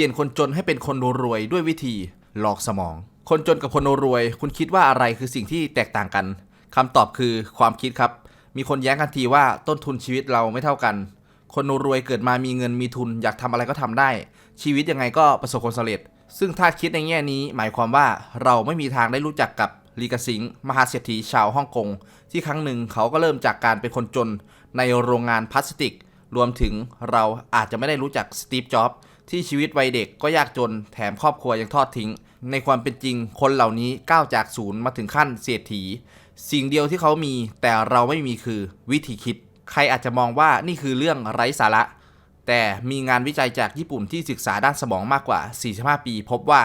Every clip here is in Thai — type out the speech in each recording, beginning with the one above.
ลี่ยนคนจนให้เป็นคนรวยด้วยวิธีหลอกสมอง คนจนกับคนรวย คุณคิดว่าอะไรคือสิ่งที่แตกต่างกันคำตอบคือความคิดครับ มีคนแย้งกันทีว่าต้นทุนชีวิตเราไม่เท่ากัน คนรวยเกิดมามีเงินมีทุน อยากทำอะไรก็ทำได้ ชีวิตยังไงก็ประสบความสำเร็จ ซึ่งถ้าคิดในแง่นี้ หมายความว่าเราไม่มีทางได้รู้จักกับลีกาซิงมหาเศรษฐีชาวฮ่องกงที่ครั้งหนึ่งเขาก็เริ่มจากการเป็นคนจนในโรงงานพลาสติก รวมถึงเราอาจจะไม่ได้รู้จักสตีฟจ็อบส์ ที่ชีวิตวัยเด็กก็ยากจนแถมครอบครัวยังทอดทิ้ง ในความเป็นจริงคนเหล่านี้ก้าวจากศูนย์มาถึงขั้นเศรษฐี สิ่งเดียวที่เขามีแต่เราไม่มีคือวิธีคิด ใครอาจจะมองว่านี่คือเรื่องไร้สาระ แต่มีงานวิจัยจากญี่ปุ่นที่ศึกษาด้านสมองมากกว่า 45 ปี พบว่า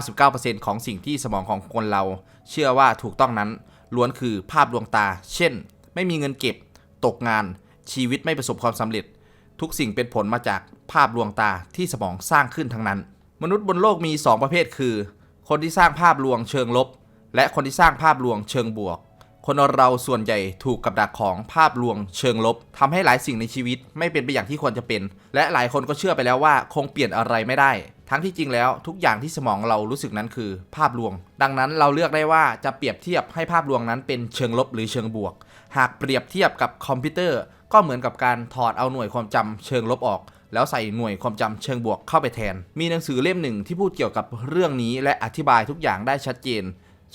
99%ของสิ่งที่สมองของคนเรา เชื่อว่าถูกต้องนั้น ล้วนคือภาพลวงตา เช่น ไม่มีเงินเก็บ ตกงาน ชีวิตไม่ประสบความสำเร็จ ทุกสิ่งเป็นผลมาจาก ภาพลวงตาที่สมองสร้างขึ้นทั้งนั้น มนุษย์บนโลกมี 2 ประเภทคือ คนที่สร้างภาพลวงเชิงลบ และคนที่สร้างภาพลวงเชิงบวก คนเราส่วนใหญ่ถูกกับดักของภาพลวงเชิงลบทำให้หลายสิ่งในชีวิตไม่เป็นไปอย่างที่ควรจะเป็น และหลายคนก็เชื่อไปแล้วว่าคงเปลี่ยนอะไรไม่ได้ ทั้งที่จริงแล้วทุกอย่างที่สมองเรารู้สึกนั้นคือ ภาพลวง ดังนั้นเราเลือกได้ว่าจะเปรียบเทียบให้ภาพลวงนั้นเป็นเชิงลบหรือเชิงบวก หากเปรียบเทียบกับคอมพิวเตอร์ ก็เหมือนกับการถอดเอาหน่วยความจำเชิงลบออก แล้วใส่หน่วยความจำเชิงบวกเข้าไปแทน มีหนังสือเล่มหนึ่งที่พูดเกี่ยวกับเรื่องนี้และอธิบายทุกอย่างได้ชัดเจน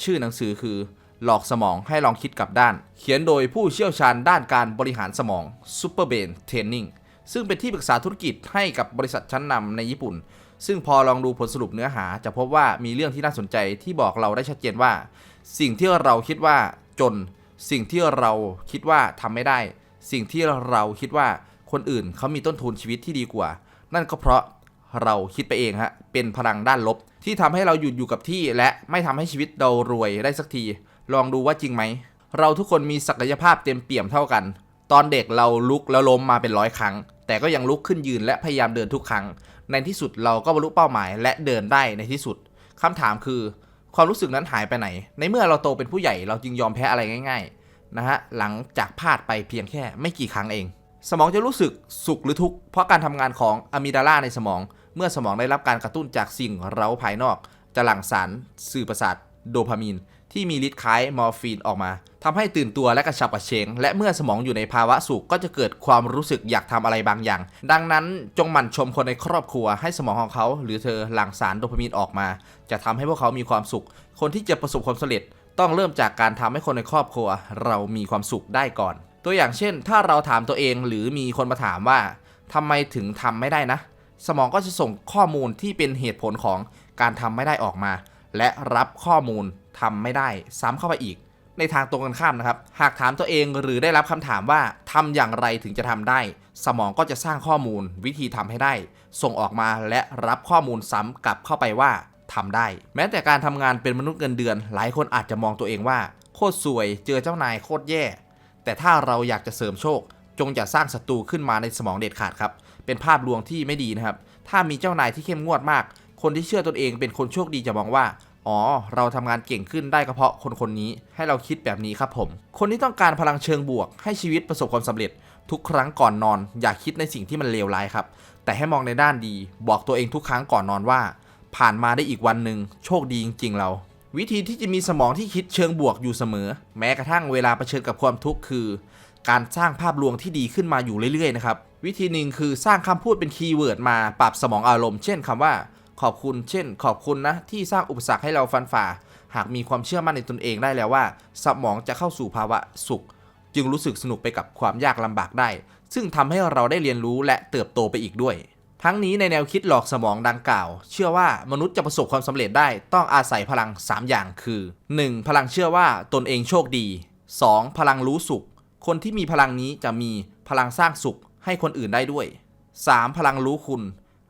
ชื่อหนังสือคือ หลอกสมองให้ลองคิดกลับด้าน เขียนโดยผู้เชี่ยวชาญด้านการบริหารสมอง Super Brain Training ซึ่งเป็นที่ปรึกษาธุรกิจให้กับบริษัทชั้นนำในญี่ปุ่น ซึ่งพอลองดูผลสรุปเนื้อหา จะพบว่ามีเรื่องที่น่าสนใจที่บอกเราได้ชัดเจนว่า สิ่งที่เราคิดว่าจน สิ่งที่เราคิดว่าทำไม่ได้ สิ่งที่เราคิดว่า คนอื่นเขามีต้นทุนชีวิตที่ดีกว่า นั่นก็เพราะเราคิดไปเองฮะ เป็นพลังด้านลบ ที่ทำให้เราหยุดอยู่กับที่ และไม่ทำให้ชีวิตเรารวยได้สักที ลองดูว่าจริงไหม เราทุกคนมีศักยภาพเต็มเปี่ยมเท่ากัน ตอนเด็กเราลุกแล้วล้มมาเป็นร้อยครั้ง แต่ก็ยังลุกขึ้นยืนและพยายามเดินทุกครั้ง ในที่สุดเราก็บรรลุเป้าหมายและเดินได้ในที่สุดคำถามคือ ความรู้สึกนั้นหายไปไหน ในเมื่อเราโตเป็นผู้ใหญ่เราจึงยอมแพ้อะไรง่าย ๆนะฮะ หลังจากพลาดไปเพียงแค่ไม่กี่ครั้งเอง สมองจะรู้สึกสุขหรือทุกข์เพราะการทำงานของอะมิดาลาในสมอง เมื่อสมองได้รับการกระตุ้นจากสิ่งเร้าภายนอก จะหลั่งสารสื่อประสาทโดพามีน ที่มีฤทธิ์คล้ายมอร์ฟีนออกมาทำให้ตื่นตัวและกระฉับกระเฉง และเมื่อสมองอยู่ในภาวะสุขก็จะเกิดความรู้สึกอยากทำอะไรบางอย่าง ดังนั้นจงหมั่นชมคนในครอบครัว ให้สมองของเขา หรือเธอหลั่งสารโดพามีนออกมา จะทำให้พวกเขามีความสุข คนที่จะประสบความสำเร็จ ต้องเริ่มจากการทำให้คนในครอบครัว เรามีความสุขได้ก่อน ตัวอย่างเช่น ถ้าเราถามตัวเองหรือมีคนมาถามว่าทำไมถึงทำไม่ได้นะ สมองก็จะส่งข้อมูลที่เป็นเหตุผลของการทำไม่ได้ออกมา และรับข้อมูลทำไม่ได้ ซ้ำเข้าไปอีก ในทางตรงกันข้ามนะครับ หากถามตัวเองหรือได้รับคำถามว่าทำอย่างไรถึงจะทำได้ สมองก็จะสร้างข้อมูลวิธีทำให้ได้ ส่งออกมาและรับข้อมูลซ้ำกลับเข้าไปว่าทำได้ แม้แต่การทำงานเป็นมนุษย์เงินเดือน หลายคนอาจจะมองตัวเองว่าโคตรสวย เจอเจ้านายโคตรแย่ แต่ถ้าเราอยากจะเสริมโชค จงอย่าสร้างศัตรูขึ้นมาในสมองเด็ดขาดครับ เป็นภาพลวงที่ไม่ดีนะครับ ถ้ามีเจ้านายที่เข้มงวดมาก คนที่เชื่อตนเองเป็นคนโชคดีจะมองว่า อ๋อ เราทำงานเก่งขึ้นได้ก็เพราะคนคนนี้ให้เราคิดแบบนี้ครับผม คนที่ต้องการพลังเชิงบวก ให้ชีวิตประสบความสำเร็จ ทุกครั้งก่อนนอน อย่าคิดในสิ่งที่มันเลวร้ายครับ แต่ให้มองในด้านดี บอกตัวเองทุกครั้งก่อนนอนว่า ผ่านมาได้อีกวันหนึ่งโชคดีจริงๆเรา วิธีที่จะมีสมองที่คิดเชิงบวกอยู่เสมอ แม้กระทั่งเวลาเผชิญกับความทุกข์คือ การสร้างภาพลวงที่ดีขึ้นมาอยู่เรื่อยๆนะครับวิธีหนึ่งคือสร้างคำพูดเป็นคีย์เวิร์ดมาปรับสมองอารมณ์ เช่นคำว่า ขอบคุณ เช่น ขอบคุณนะที่สร้างอุปสรรคให้เราฟันฝ่า หากมีความเชื่อมั่นในตนเองได้แล้วว่า สมองจะเข้าสู่ภาวะสุข จึงรู้สึกสนุกไปกับความยากลำบากได้ ซึ่งทำให้เราได้เรียนรู้และเติบโตไปอีกด้วย ทั้งนี้ในแนวคิดหลอกสมองดังกล่าว เชื่อว่ามนุษย์จะประสบความสำเร็จได้ต้องอาศัยพลัง 3 อย่างคือ 1. พลังเชื่อว่าตนเองโชคดี 2. พลังรู้สุข คนที่มีพลังนี้จะมีพลังสร้างสุขให้คนอื่นได้ด้วย 3. พลังรู้คุณ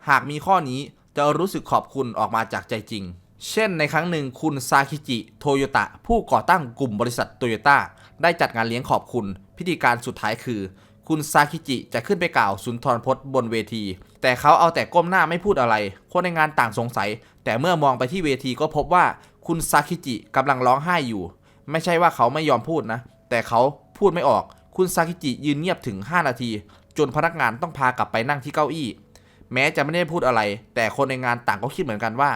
หากมีข้อนี้จะรู้สึกขอบคุณออกมาจากใจจริง เช่นในครั้งหนึ่งคุณซาคิจิโตโยตะผู้ก่อตั้งกลุ่มบริษัทโตโยต้าได้จัดงานเลี้ยงขอบคุณ พิธีการสุดท้ายคือ คุณซาคิจิจะขึ้นไปกล่าวสุนทรพจน์บนเวที แต่เขาเอาแต่ก้มหน้าไม่พูดอะไร คนในงานต่างสงสัย แต่เมื่อมองไปที่เวทีก็พบว่าคุณซาคิจิกำลังร้องไห้อยู่ ไม่ใช่ว่าเขาไม่ยอมพูดนะ แต่เขาพูดไม่ออก คุณซาคิจิยืนเงียบถึง 5 นาที จนพนักงานต้องพากลับไปนั่งที่เก้าอี้ แม้จะไม่ได้พูดอะไร แต่คนในงานต่างก็คิดเหมือนกันว่า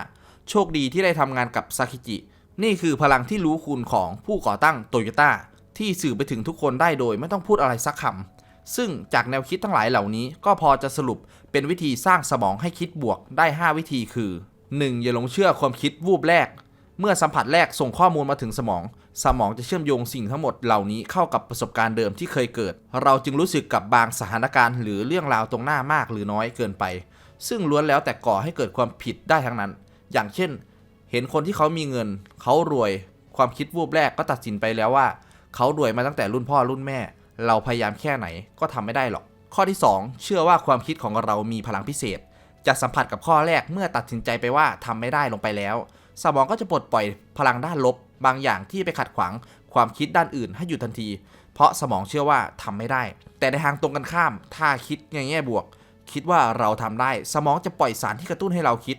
โชคดีที่ได้ทำงานกับซากิจิ นี่คือพลังที่รู้คุณของผู้ก่อตั้งโตโยต้าที่สื่อไปถึงทุกคนได้โดยไม่ต้องพูดอะไรสักคำ ซึ่งจากแนวคิดทั้งหลายเหล่านี้ก็พอจะสรุปเป็นวิธีสร้างสมองให้คิดบวกได้ 5 วิธีคือ 1. อย่าหลงเชื่อความคิดวูบแรก เมื่อสัมผัสแรกส่งข้อมูลมาถึงสมอง สมองจะเชื่อมโยงสิ่งทั้งหมดเหล่านี้เข้ากับประสบการณ์เดิมที่เคยเกิด เราจึงรู้สึกกับบางสถานการณ์ หรือเรื่องราวตรงหน้ามากหรือน้อยเกินไป ซึ่งล้วนแล้วแต่ก่อให้เกิดความผิดได้ทั้งนั้น อย่างเช่น เห็นคนที่เขามีเงิน เขารวย ความคิดวูบแรกก็ตัดสินไปแล้วว่า เขารวยมาตั้งแต่รุ่นพ่อรุ่นแม่ เราพยายามแค่ไหนก็ทำไม่ได้หรอก ข้อที่ 2 เชื่อว่าความคิดของเรามีพลังพิเศษ จะสัมผัสกับข้อแรกเมื่อตัดสินใจไปว่าทำไม่ได้ลงไปแล้ว สมองก็จะปลดปล่อยพลังด้านลบ บางอย่างที่ไปขัดขวางความคิดด้านอื่นให้หยุดทันที เพราะสมองเชื่อว่าทำไม่ได้ แต่ในทางตรงกันข้าม ถ้าคิดในแง่บวก คิดว่าเราทำได้ สมองจะปล่อยสารที่กระตุ้นให้เราคิด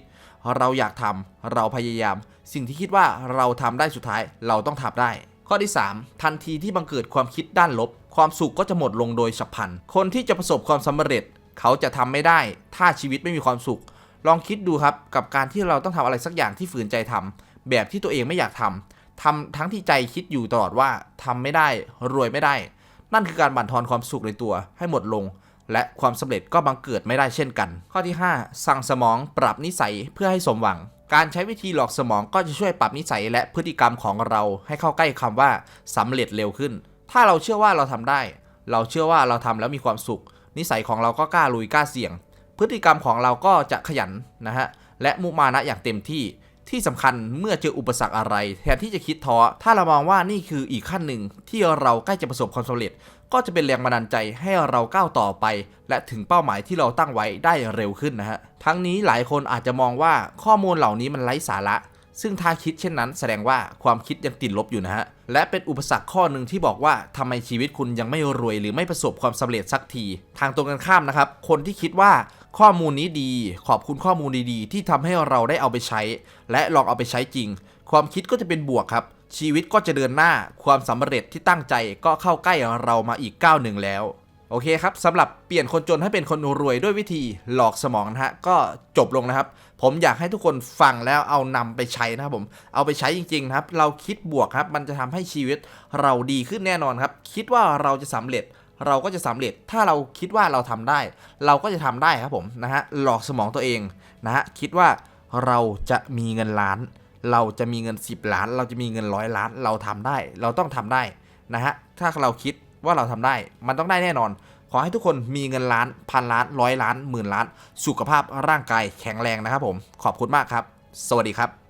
เราอยากทำเราพยายาม สิ่งที่คิดว่าเราทำได้สุดท้าย เราต้องทำได้ ข้อที่ 3 ทันทีที่บังเกิดความคิดด้านลบ ความสุขก็จะหมดลงโดยฉับพลัน คนที่จะประสบความสำเร็จ เขาจะทำไม่ได้ ถ้าชีวิตไม่มีความสุข ลองคิดดูครับกับการที่เราต้องทำอะไรสักอย่างที่ฝืนใจทำแบบที่ตัวเองไม่อยากทำทำทั้งที่ใจคิดอยู่ตลอดว่าทำไม่ได้รวยไม่ได้ นั่นคือการบั่นทอนความสุขในตัวให้หมดลง และความสำเร็จก็บังเกิดไม่ได้เช่นกัน ข้อที่ 5 สั่งสมองปรับนิสัยเพื่อให้สมหวัง การใช้วิธีหลอกสมองก็จะช่วยปรับนิสัยและพฤติกรรมของเราให้เข้าใกล้คำว่าสำเร็จเร็วขึ้น ถ้าเราเชื่อว่าเราทำได้ เราเชื่อว่าเราทำแล้วมีความสุข นิสัยของเราก็กล้าลุยกล้าเสี่ยง พฤติกรรมของเราก็จะขยันนะฮะและมุมานะอย่างเต็มที่ ที่สำคัญเมื่อเจออุปสรรคอะไร แทนที่จะคิดท้อถ้าเรามองว่านี่คืออีกขั้นหนึ่งที่เราใกล้จะประสบความสำเร็จ ก็จะเป็นแรงบันดาลใจให้เราก้าวต่อไป และถึงเป้าหมายที่เราตั้งไว้ได้เร็วขึ้นนะฮะทั้งนี้หลายคนอาจจะมองว่าข้อมูลเหล่านี้มันไร้สาระ ซึ่งถ้าคิดเช่นนั้นแสดงว่าความคิดยังติดลบอยู่นะฮะ และเป็นอุปสรรคข้อหนึ่งที่บอกว่าทำไมชีวิตคุณยังไม่รวยหรือไม่ประสบความสำเร็จสักที ทางตรงกันข้ามนะครับ คนที่คิดว่าข้อมูลนี้ดี ขอบคุณข้อมูลดีๆ ที่ทำให้เราได้เอาไปใช้ และลองเอาไปใช้จริง ความคิดก็จะเป็นบวกครับ ชีวิตก็จะเดินหน้า ความสำเร็จที่ตั้งใจก็เข้าใกล้เรามาอีกก้าวหนึ่งแล้ว โอเคครับสำหรับเปลี่ยนคนจนให้เป็นคนรวยด้วยวิธีหลอกสมองนะฮะก็จบลงนะครับ ผมอยากให้ทุกคนฟังแล้วเอานำไปใช้นะครับผมเอาไปใช้จริงๆนะครับ เราคิดบวกครับ มันจะทำให้ชีวิตเราดีขึ้นแน่นอนครับ คิดว่าเราจะสำเร็จเราก็จะสำเร็จถ้าเราคิดว่าเราทำได้ เราก็จะทำได้ครับผมนะฮะหลอกสมองตัวเองนะฮะคิดว่าเราจะมีเงินล้าน เราจะมีเงิน 10 ล้าน เราจะมีเงินร้อยล้าน เราทำได้ เราต้องทำได้นะฮะถ้าเราคิด ว่าเราทำได้ มันต้องได้แน่นอน ขอให้ทุกคนมีเงินล้านพันล้านร้อยล้านหมื่นล้าน สุขภาพร่างกายแข็งแรงนะครับผม ขอบคุณมากครับ สวัสดีครับ